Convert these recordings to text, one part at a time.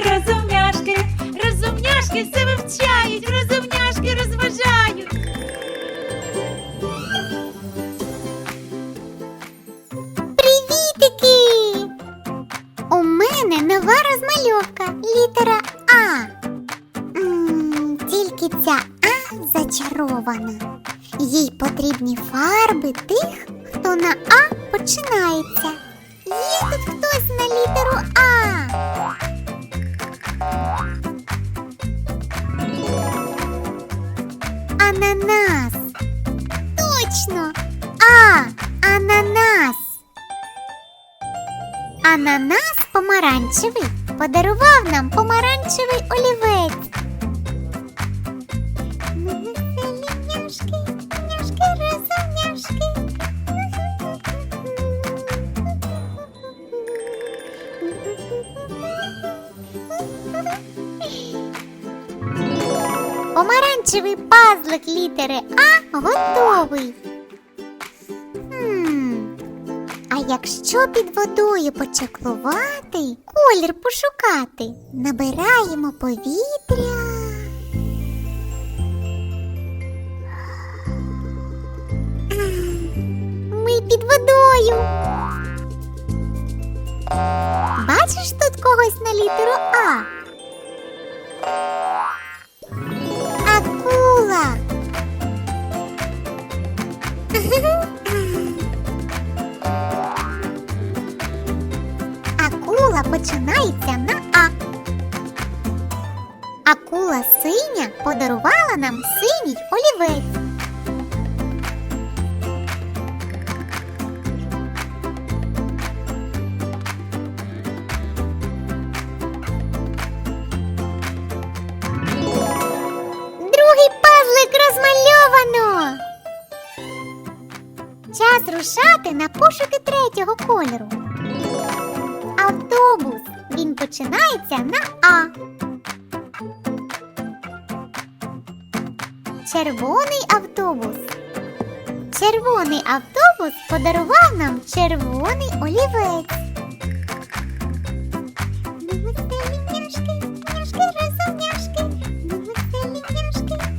розумняшки, розумняшки все вивчають, розумняшки розважають. Привітики! У мене нова розмальовка. Літера А. М, Тільки ця А зачарована. Їй потрібні фарби тих, хто на А починається. Є тут хтось на літеру А. Ананас помаранчевий подарував нам помаранчевий олівець. Помаранчевий пазлик літери А готовий. Якщо під водою почаклувати, колір пошукати, набираємо повітря. Ми під водою. Бачиш тут когось на літеру А? Починається на А. Акула синя подарувала нам синій олівець. Другий пазлик розмальовано. Час рушати на пошуки третього кольору. Автобус. Він починається на А. Червоний автобус. Червоний автобус подарував нам червоний олівець. Ми веселі няшки, няшки веселі няшки,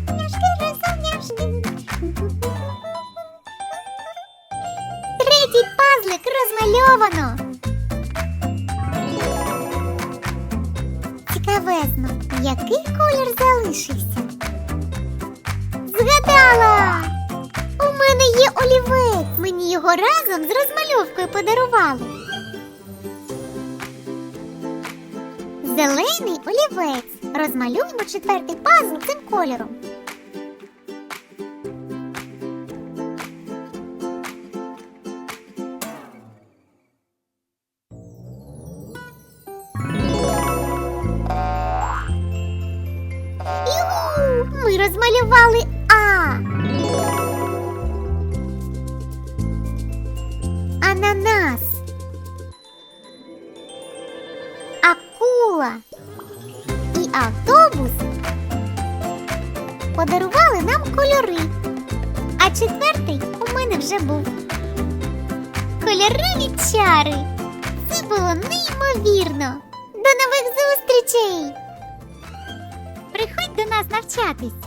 няшки розумняшки. Третій пазлик розмальовано. Цікавезно, який колір залишився? Згадала! У мене є олівець. Мені його разом з розмальовкою подарували. Зелений олівець. Розмалюємо четвертий пазл цим кольором. Розмалювали А. Ананас. Акула. І автобус подарували нам кольори. А четвертий у мене вже був. Кольорові чари. Це було неймовірно. До нових зустрічей! Приходь до нас навчатись.